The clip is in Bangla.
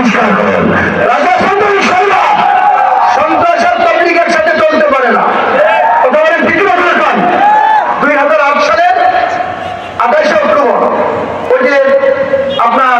সংস্কার করেন রাজা সন্তান ইনশাল্লাহ সন্ত্রাস আর তাবলিগের সাথে চলতে পারে না। ওটা অনেক দ্বিতীয় ঘটনা দুই হাজার আট সালের আঠাশে অক্টোবর। ওই যে আপনার